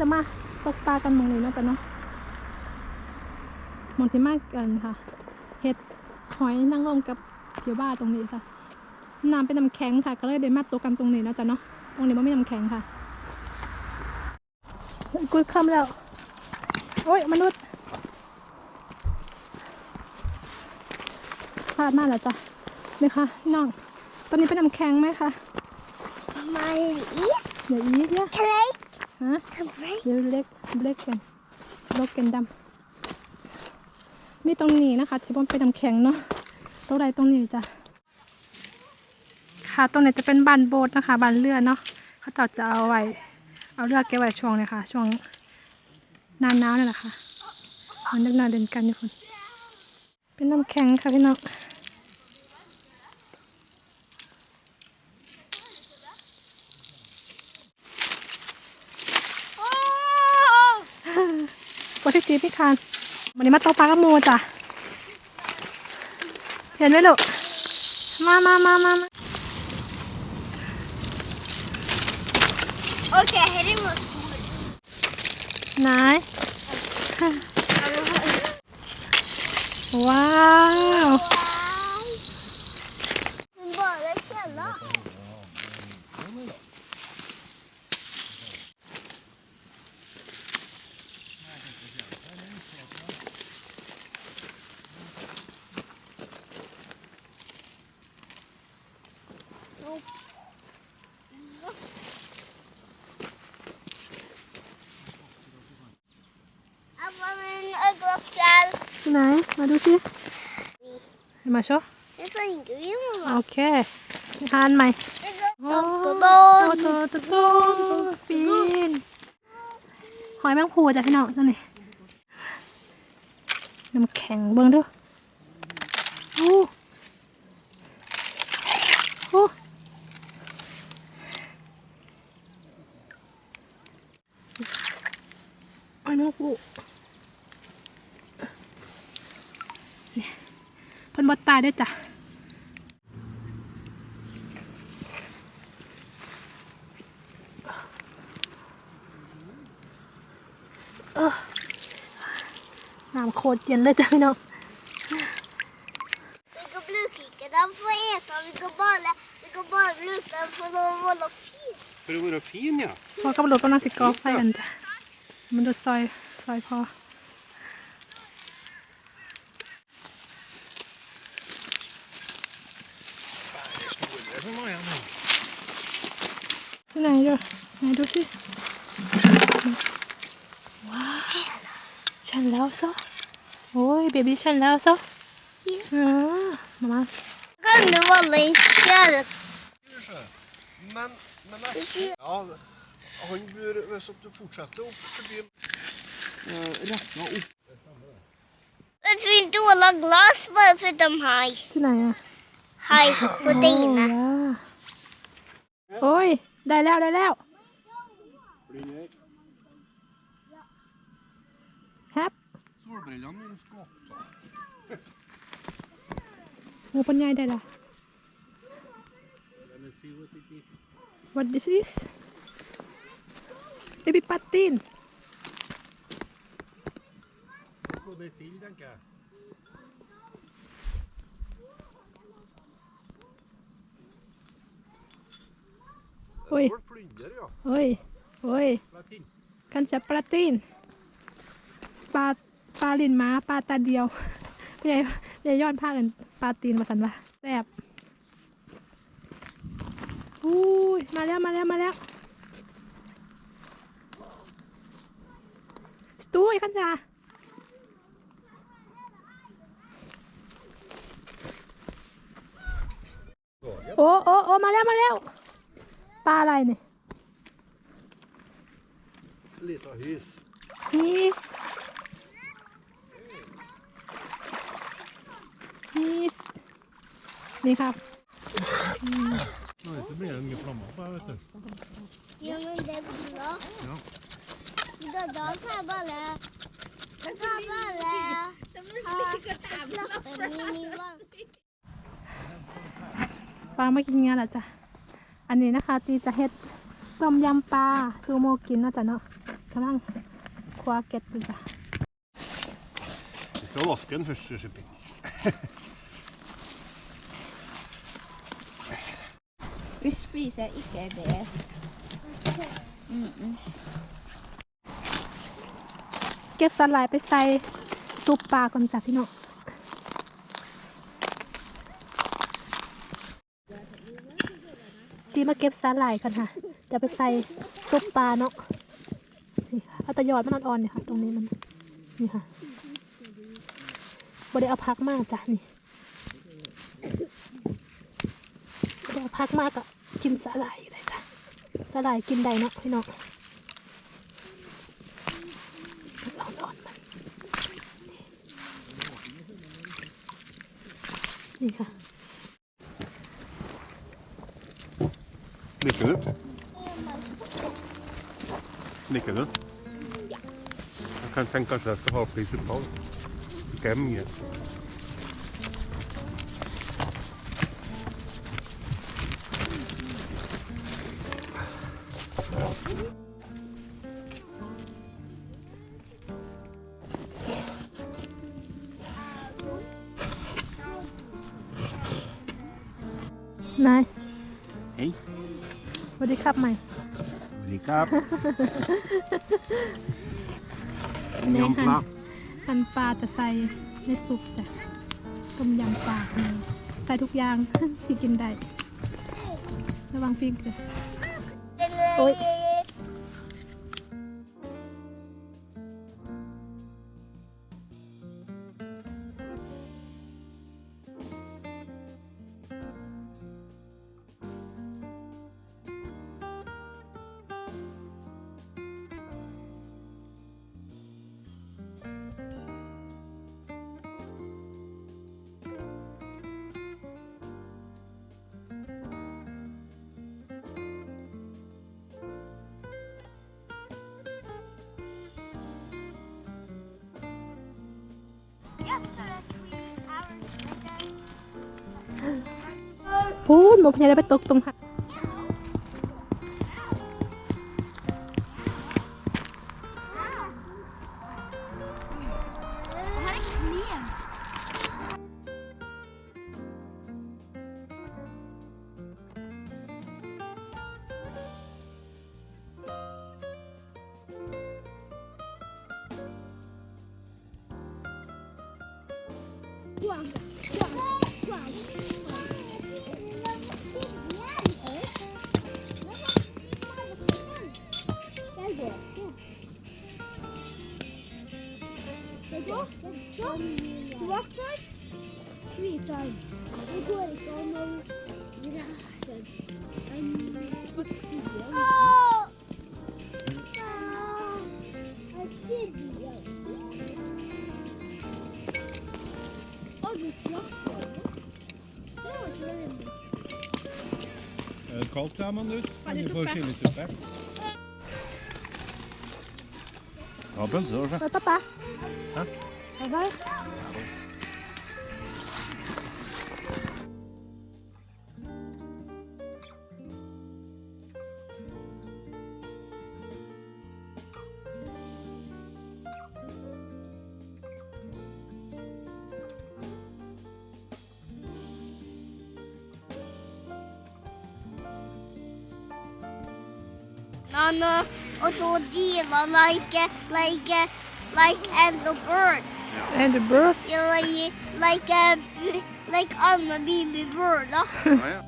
จะมาตกปลากันหมองนี้เนาะจ้ะเนาะหมองที่มากกันค่ะเห็ดหอยนางรมกับเพียวบ้าตรงนี้จ้ะน้ำเป็นน้ำแข็งค่ะ ก็เลยได้มาตกกันตรงนี้เนาะจ้ะเนาะตรงนี้มันไม่น้ำแข็งค่ะกุดคำแล้วโอ้ยมนุษย์พลาดมากแล้วจ้ะนี่ค่ะพี่น้องตอนนี้เป็นน้ำแข็งไหมคะ My eat เดี๋ยวอีกเนี่ย clay. ฮะ Clay. เดี๋ยวเล็กเล็กกันลกกันดำมีตรงนี้นะคะที่ผมเป็นน้ำแข็งเนาะตรงใดตรงนี้จ้ะค่ะตรงนี้จะเป็นบานโบสถ์นะคะบานเรือเนาะเขาจะจะเอาไว้เอาเรือเก็บไว้ช่วงเนี่ยค่ะ ช่วงหน้าหนาวนี่แหละค่ะมันนึกนาเดินกันอยู่คนเป็นน้ำแข็งค่ะพี่น้องโปรเจีพี่คานวันนี้มาตกปลากระโมจ้ะ เห็นไหมลูก มามามามาโอเคให้ได้หมดนายว้าว Bara källa. เอามาเป็นเอกลักษณ์ ไหน มาดูสิมาโชว์โอเคทานใหม่โอ้ dobbelboll. โตโตโตฟินหอยแมงภูจ้ะพี่น้องตัวนี้น้ำแข็งเบิ่งดูโอ้โอ้หอยแมงภูเนี่ยเพิ่น บดตายได้อจ้ะน้ำโคตรเย็นเลยจ้ะพี่น้อง Vi går blukika, den får äta. Vi går bara, vi går bara bluka, den får lov att vara fin. För att vara fin ja. พอกับรถกำลังสิกอไฟกันจ้ะ มันจะซอย ซอยพอ Det är så många nu. ที่ไหนดูไหนดูสิ ว้าว ฉันแล้วซะโอ้ ยเบบี้ฉันแล้วซะอ๋อมามา Kan du vara en kärlek? Men, men nästan. Ja, han bör, hvis at du fortsetter opp forbi eh, retna opp. Ett fint dåla glas bara för de här. ที่ไห นอะ Hej på โอ้ dina. ยโอ้ย ได้แล้วได้แล้ว Blir แฮป solbrillene mine skapte. งูปัญญาได้ละ What this is Baby patin Og det er sild, tenker jeg. Oi, Får flynder, ja. oi, oi Latin. กันจะปลาตีนปลาปลาลินม้าปลาตาเดียวใหญ่ใหญ่ยอดภาคกันปลาตีนมาสันวะแซ่บอุ้ยมาแล้วมาแล้วมาแล้วสตูยขันจ่าโอ้โอ้โอ้มาแล้วมาแล้ว ปลาอะไรเนี่ย Lita hys. Yes. Yes. นี่ครับ Nå vet du, blir det mye flammer på, vet du. Ja, men det är bra. Ja. Då, då kan jag bara... Jag kan bara... Ha klappen i varm. ปลามากินงานละจ้ะ อันนี้นะคะตีจะเฮ็ดต้มยำปลาซูโมกินเนาะจ้ะเนาะกำลังคว้าเก็ตอยู่จ้ะ Vi skal vaske den først, Shipping. Vi spiser ikke det. เก็บสไลด์ไปใส่ซุปปลาก่อนจ้ะพี่น้อง มาเก็บสาหร่ายกันค่ะ จะไปใส่ซุปปลาเนาะนี่ค่ะเอาตะยอดมันอ่อนๆเนี่ยค่ะ ตรงนี้มันนี่ค่ะบ่ได้เอาพักมากจ้ะนี่บ่ได้เอาพักมากก็กินสาหร่ายเลยจ้ะสาหร่ายกินได้เนาะพี่น้องอ่อนๆมันนี่ค่ะ Liker du? Liker du? Jeg kan tenke kanskje jeg skal ha oppi suppa. Ikke er วัสดีครับใหม่ Likap. อันนี้หั่นหั่นปลาจะใส่ในซุปจ้ะต้มยำปลาอืมใส่ทุกอย่างที่กินได้ ระวังฟิงเกอร์ พูดหมูพญาได้ไปตกตรงหัก Svartøy, hvitøy. Det går ikke an å vreke en Er det kaldt her, Mandus? Kan vi få chilisuppe? Ja, bønner også. ไป ป้าป้าฮะไปไป Nana, also dealer like like like and the birds. and the bird You like like uh, like Anna baby bird. da. Ja, ja.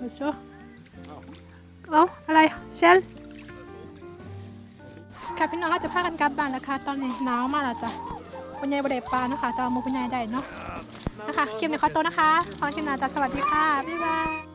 มาโชว์เอาอะไรเชลค่ะพี่น้องเขาจะพากันกลับบ้านแล้วค่ะตอนนี้หนาวมากแล้วจ้ะคุณยายบไดปลาเนาะคะแต่ว่าหมูคุณยายได้เนาะนะคะคลิปนี้ขอตัวนะคะขอคลิปหน้าจ้ะสวัสดีค่ะ บ๊ายบาย